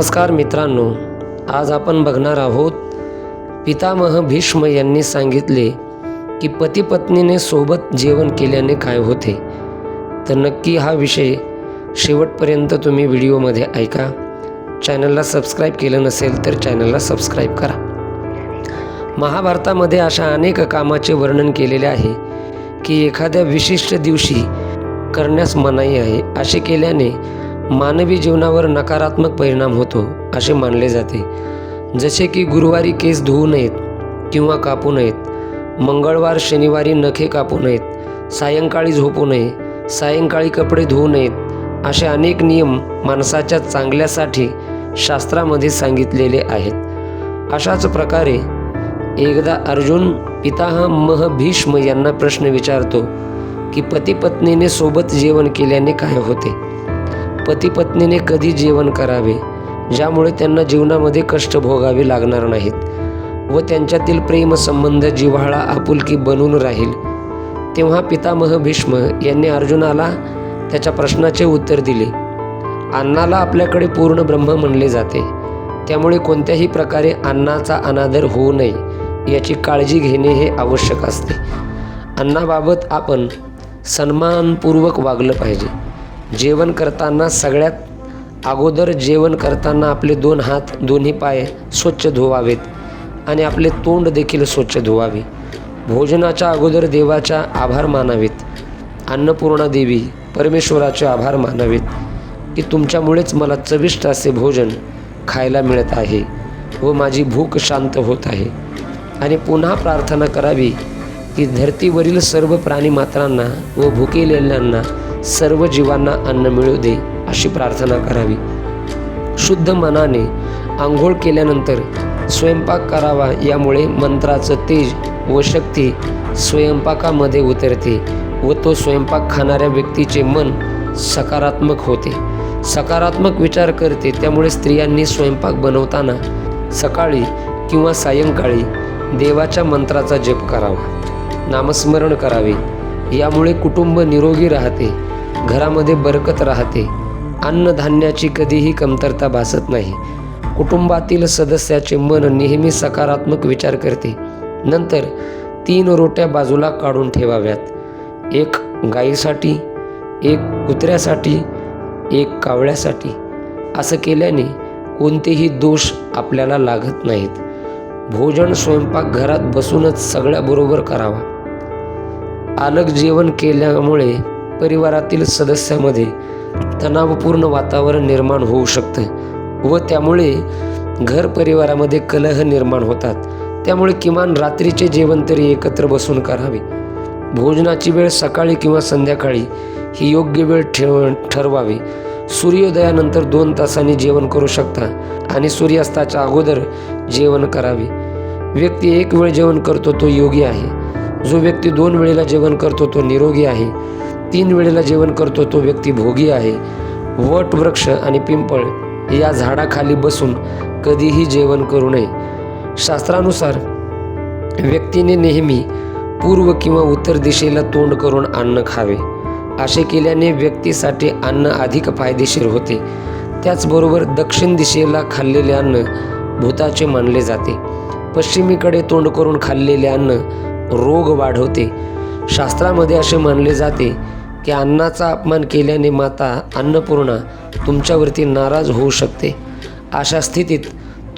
नमस्कार मित्रांनो आज आपण बघणार आहोत पितामह भीष्म यांनी सांगितले की पती पत्नीने सोबत जेवण केल्याने काय होते. तर नक्की हा विषय शेवटपर्यंत तुम्ही व्हिडिओमध्ये ऐका. चॅनलला सबस्क्राईब केलं नसेल तर चॅनलला सबस्क्राईब करा. महाभारतामध्ये अशा अनेक कामाचे वर्णन केलेले आहे की एखाद्या विशिष्ट दिवशी करण्यास मनाई आहे. असे केल्याने मानवी जीवनावर नकारात्मक परिणाम होतो असे मानले जाते. जसे की गुरुवारी केस धुवू नयेत किंवा कापू नयेत मंगळवार शनिवारी नखे कापू नयेत सायंकाळी झोपू नये सायंकाळी कपडे धुवू नयेत असे अनेक नियम माणसाच्या चांगल्यासाठी शास्त्रामध्ये सांगितलेले आहेत. अशाच प्रकारे एकदा अर्जुन पितामह भीष्म यांना प्रश्न विचारतो की पतीपत्नीने सोबत जेवण केल्याने काय होते? पती पत्नीने कधी जेवण करावे ज्यामुळे त्यांना जीवनामध्ये कष्ट भोगावे लागणार नाहीत व त्यांच्यातील प्रेमसंबंध जिव्हाळा आपुलकी बनून राहील. तेव्हा पितामह भीष्म यांनी अर्जुनाला त्याच्या प्रश्नाचे उत्तर दिले. अन्नाला आपल्याकडे पूर्ण ब्रह्म म्हणले जाते. त्यामुळे कोणत्याही प्रकारे अन्नाचा अनादर होऊ नये याची काळजी घेणे हे आवश्यक असते. अन्नाबाबत आपण सन्मानपूर्वक वागलं पाहिजे. जेवण करताना सगळ्यात अगोदर जेवण करताना आपले दोन हात दोन्ही पाय स्वच्छ धुवावेत आणि आपले तोंड देखील स्वच्छ धुवावे. भोजनाच्या अगोदर देवाच्या आभार मानावेत. अन्नपूर्णा देवी परमेश्वराचे आभार मानावेत. की तुमच्यामुळेच मला चविष्ट असे भोजन खायला मिळत आहे व माझी भूक शांत होत आहे. आणि पुन्हा प्रार्थना करावी. की धर्तीवरील सर्व प्राणीमात्रांना व भुकेलेल्यांना सर्व जीवांना अन्न मिळू दे अशी प्रार्थना करावी. शुद्ध मनाने आंघोळ केल्यानंतर स्वयंपाक करावा यामुळे मंत्राचं तेज व शक्ती स्वयंपाकामध्ये उतरते व तो स्वयंपाक खाणाऱ्या व्यक्तीचे मन सकारात्मक होते. सकारात्मक विचार करते त्यामुळे स्त्रियांनी स्वयंपाक बनवताना सकाळी किंवा सायंकाळी देवाच्या मंत्राचा जप करावा. नामस्मरण करावे. यामुळे कुटुंब निरोगी राहते. घरामध्ये बरकत राहते. अन्नधान्याची कधीही कमतरता भासत नाही. कुटुंबातील सदस्याचे मन नेहमी सकारात्मक विचार करते. नंतर तीन रोट्या बाजूला काढून ठेवाव्यात. एक गाईसाठी एक कुत्र्यासाठी एक कावळ्यासाठी. असं केल्याने कोणतेही दोष आपल्याला लागत नाहीत. भोजन स्वयंपाक घरात बसूनच सगळ्याबरोबर करावा. अलग जेवण केल्यामुळे परिवारातील सदस्यामध्ये तणावपूर्ण वातावरण निर्माण होऊ शकतं व त्यामुळे घर परिवारामध्ये कलह निर्माण होतात. त्यामुळे किमान रात्रीचे जेवण तरी एकत्र बसून करावे. भोजनाची वेळ सकाळी किंवा संध्याकाळी ही योग्य वेळ ठेव ठरवावी. सूर्योदयानंतर दोन तासांनी जेवण करू शकता आणि सूर्यास्ताच्या अगोदर जेवण करावे. व्यक्ती एक वेळ जेवण करतो तो योगी आहे. जो व्यक्ती दोन वेळेला जेवण करतो तो निरोगी आहे. तीन वेळेला जेवण करतो तो व्यक्ती भोगी आहे. वट वृक्ष आणि पिंपळ या झाडाखाली बसून कधीही जेवण करू नये. शास्त्रानुसार व्यक्तीने नेहमी पूर्व किंवा उत्तर दिशेला तोंड करून अन्न खावे. असे केल्याने व्यक्तीसाठी अन्न अधिक फायदेशीर होते. त्याचबरोबर दक्षिण दिशेला खाल्लेले अन्न भूताचे मानले जाते. पश्चिमेकडे तोंड करून खाल्लेले अन्न रोग वाढवते. शास्त्रामध्ये असे मानले जाते की अन्नाचा अपमान केल्याने माता अन्नपूर्णा तुमच्यावरती नाराज होऊ शकते. अशा स्थितीत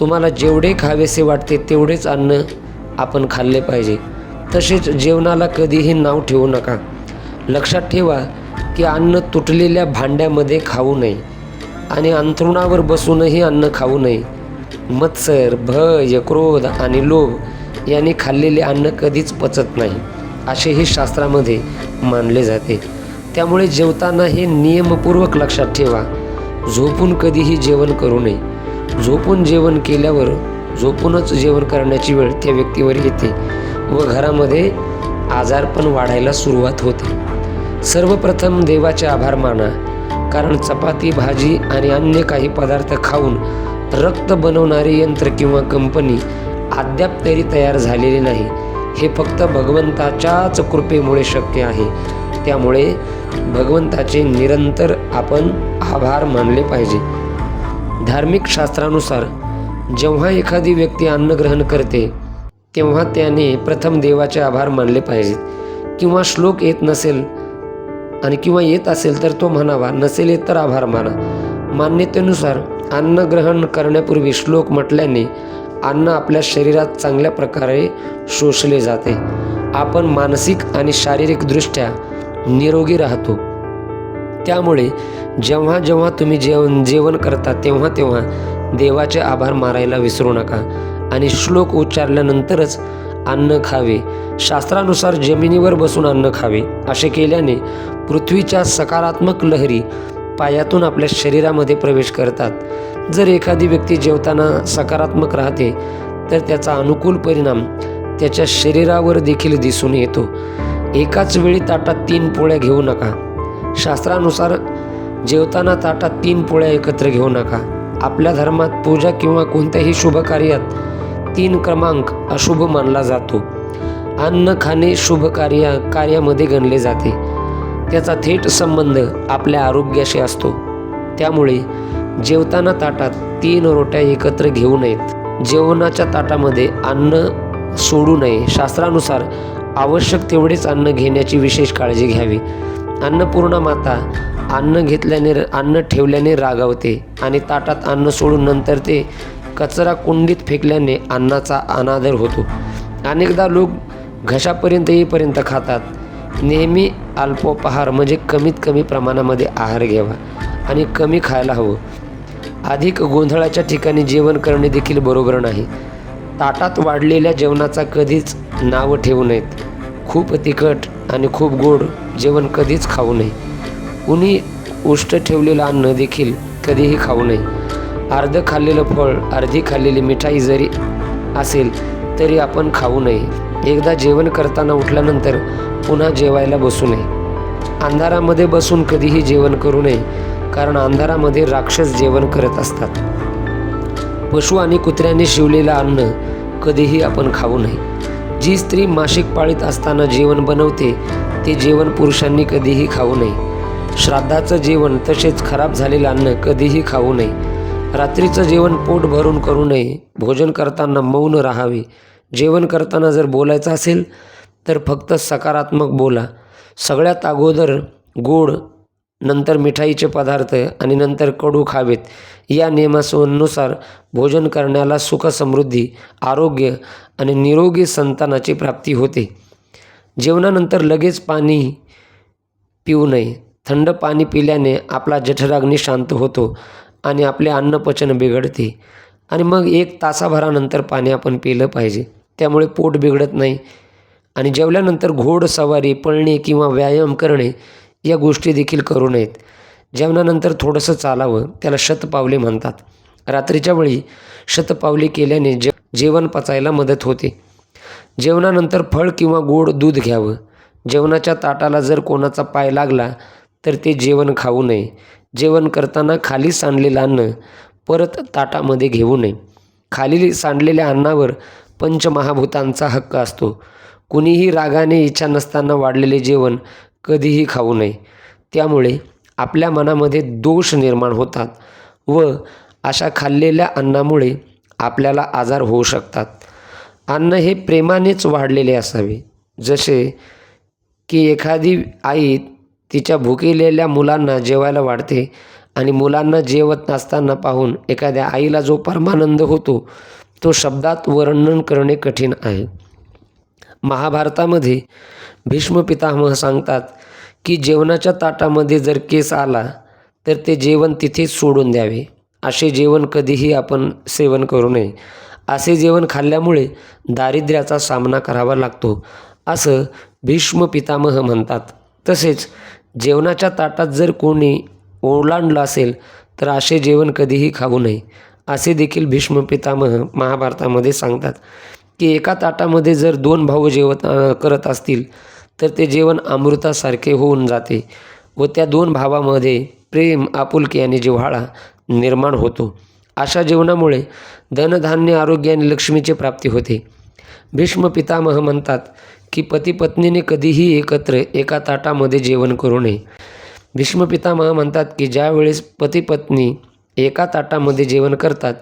तुम्हाला जेवढे खावेसे वाटते तेवढेच अन्न आपण खाल्ले पाहिजे. तसेच जेवणाला कधीही नाव ठेवू नका. लक्षात ठेवा की अन्न तुटलेल्या भांड्यामध्ये खाऊ नये आणि अंथरुणावर बसूनही अन्न खाऊ नये. मत्सर भय क्रोध आणि लोभ यांनी खाल्लेले अन्न कधीच पचत नाही असेही शास्त्रामध्ये मानले जाते. त्यामुळे जेवताना हे नियमपूर्वक लक्षात ठेवा. झोपून कधीही जेवण करू नये. झोपून जेवण केल्यावर झोपूनच जेवण करण्याची वेळ त्या व्यक्तीवर येते व घरामध्ये आजारपण वाढायला सुरुवात होते. सर्वप्रथम देवाचे आभार माना कारण चपाती भाजी आणि अन्य काही पदार्थ खाऊन रक्त बनवणारे यंत्र किंवा कंपनी अद्याप तरी तयार झालेली नाही. हे फक्त भगवंताच्याच कृपेमुळे शक्य आहे. त्यामुळे भगवंताचे निरंतर आपण आभार मानले पाहिजे. धार्मिक शास्त्रानुसार जेव्हा एखादी व्यक्ती अन्न ग्रहण करते तेव्हा त्याने प्रथम देवाचे आभार मानले पाहिजेत. किंवा श्लोक येत नसेल आणि किंवा येत असेल तर तो म्हणावा नसेल येत तर आभार माना. मान्यतेनुसार अन्न ग्रहण करण्यापूर्वी श्लोक म्हटल्याने अन्न आपल्या शरीरात चांगल्या प्रकारे शोषले जाते. आपण मानसिक आणि शारीरिकदृष्ट्या निरोगी राहतो. त्यामुळे जेव्हा जेव्हा तुम्ही जेवण जेवण करता तेव्हा तेव्हा देवाचे आभार मारायला विसरू नका. आणि श्लोक उच्चारल्यानंतरच अन्न खावे. शास्त्रानुसार जमिनीवर बसून अन्न खावे. असे केल्याने पृथ्वीच्या सकारात्मक लहरी पायातून आपल्या शरीरामध्ये प्रवेश करतात. जर एखादी व्यक्ती जेवताना सकारात्मक राहते तर त्याचा अनुकूल परिणाम त्याच्या शरीरावर देखील दिसून येतो. एकाच वेळी ताटात तीन पोळ्या घेऊ नका. शास्त्रानुसार जेवताना ताटात तीन पोळ्या एकत्र घेऊ नका. आपल्या धर्मात पूजा किंवा कोणत्याही शुभ कार्यात तीन क्रमांक अशुभ मानला जातो. अन्न खाणे शुभ कार्य कार्यामध्ये गणले जाते. त्याचा थेट संबंध आपल्या आरोग्याशी असतो. त्यामुळे जेवताना ताटात तीन रोट्या एकत्र घेऊ नयेत. जेवणाच्या ताटामध्ये अन्न सोडू नये. शास्त्रानुसार आवश्यक तेवढेच अन्न घेण्याची विशेष काळजी घ्यावी. अन्नपूर्णा माता अन्न घेतल्याने अन्न ठेवल्याने रागावते आणि ताटात अन्न सोडून नंतर ते कचरा कुंडीत फेकल्याने अन्नाचा अनादर होतो. अनेकदा लोक घशापर्यंत येईपर्यंत खातात. नेहमी अल्पोपहार म्हणजे कमीत कमी प्रमाणामध्ये आहार घ्यावा आणि कमी खायला हवं. अधिक गोंधळाच्या ठिकाणी जेवण करणे देखील बरोबर नाही. ताटात वाढलेल्या जेवणाचा कधीच नावं ठेवू नयेत. खूप तिखट आणि खूप गोड जेवण कधीच खाऊ नये. कुणी उष्ट ठेवलेलं अन्न देखील कधीही खाऊ नये. अर्ध खाल्लेलं फळ अर्धी खाल्लेली मिठाई जरी असेल तरी आपण खाऊ नये. एकदा जेवण करताना उठल्यानंतर पुन्हा जेवायला बसू नये. अंधारामध्ये बसून कधीही जेवण करू नये कारण अंधारामध्ये राक्षस जेवण करत असतात. पशु आणि कुत्र्यांनी शिवलेलं अन्न कधीही आपण खाऊ नये जी स्त्री मासिक पाळीत असताना जेवण बनवते ते जेवण पुरुषांनी कधीही खाऊ नये. श्राद्धाचं जेवण तसेच खराब झालेलं अन्न कधीही खाऊ नये. रात्रीचं जेवण पोट भरून करू नये. भोजन करताना मौन राहावे. जेवण करताना जर बोलायचं असेल तर फक्त सकारात्मक बोला. सगळ्यात अगोदर गोड नंतर मिठाईचे पदार्थ आणि नंतर कडू खावेत. या नियमासनुसार भोजन करण्याला सुखसमृद्धी आरोग्य आणि निरोगी संतानाची प्राप्ती होते. जेवणानंतर लगेच पाणी पिऊ नये. थंड पाणी पिल्याने आपला जठराग्नी शांत होतो आणि आपले अन्नपचन बिघडते. आणि मग एक तासाभरानंतर पाणी आपण पिलं पाहिजे. त्यामुळे पोट बिघडत नाही. आणि जेवल्यानंतर घोड सवारी पळणे किंवा व्यायाम करणे या गोष्टी देखील करू नयेत. जेवणानंतर थोडंसं चालावं त्याला शतपावले म्हणतात. रात्रीच्या वेळी शतपावली केल्याने जे जेवण पचायला मदत होते. जेवणानंतर फळ किंवा गोड दूध घ्यावं. जेवणाच्या ताटाला जर कोणाचा पाय लागला तर ते जेवण खाऊ नये. जेवण करताना खाली सांडलेलं अन्न परत ताटामध्ये घेऊ नये. खाली सांडलेल्या अन्नावर पंचमहाभूतांचा हक्क असतो. कुणीही रागाने इच्छा नसताना वाढलेले जेवण कधीही खाऊ नये. त्यामुळे आपल्या मनामध्ये दोष निर्माण होतात व अशा खाल्लेल्या अन्नामुळे आपल्याला आजार होऊ शकतात. अन्न हे प्रेमानेच वाढलेले असावे. जसे की एखादी आई तिच्या भुकेलेल्या मुलांना जेवायला वाढते आणि मुलांना जेवत नसताना पाहून एखाद्या आईला जो परमानंद होतो तो शब्दात वर्णन करणे कठीण आहे. महाभारतामध्ये भीष्म पितामह सांगतात की जेवणाच्या ताटामध्ये जर केस आला तर ते जेवण तिथेच सोडून द्यावे. असे जेवण कधीही आपण सेवन करू नये. असे जेवण खाल्ल्यामुळे दारिद्र्याचा सामना करावा लागतो असं भीष्म पितामह म्हणतात. तसेच जेवणाच्या ताटात जर कोणी ओलांडलं असेल तर असे जेवण कधीही खाऊ नये असे देखील भीष्म पितामह महाभारतामध्ये सांगतात की एका ताटामध्ये जर दोन भाऊ जेवत करत असतील तर ते जेवण अमृतासारखे होऊन जाते व त्या दोन भावामध्ये प्रेम आपुलकी आणि जिव्हाळा निर्माण होतो. अशा जेवणामुळे धनधान्य आरोग्य आणि लक्ष्मीची प्राप्ती होते. भीष्म पितामह म्हणतात की पती पत्नीने कधीही एकत्र एका ताटामध्ये जेवण करू नये. भीष्म पितामह म्हणतात की ज्यावेळेस पती पत्नी एका ताटामध्ये जेवण करतात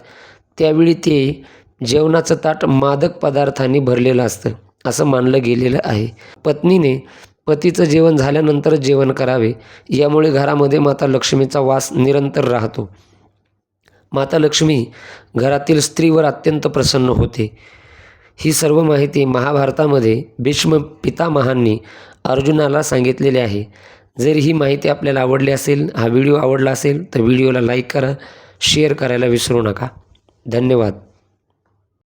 त्यावेळी ते जेवणाचं ताट मादक पदार्थांनी भरलेलं असतं. असं मानलं गेलेलं आहे. पत्नीने पतीचं जेवण झाल्यानंतरच जेवण करावे. यामुळे घरामध्ये माता लक्ष्मीचा वास निरंतर राहतो. माता लक्ष्मी घरातील स्त्रीवर अत्यंत प्रसन्न होते. ही सर्व माहिती महाभारतामध्ये भीष्म पितामहांनी अर्जुनाला सांगितलेली आहे. जर ही माहिती आपल्याला आवडली असेल हा व्हिडिओ आवडला असेल तर व्हिडिओला लाईक करा शेअर करायला विसरू नका. धन्यवाद.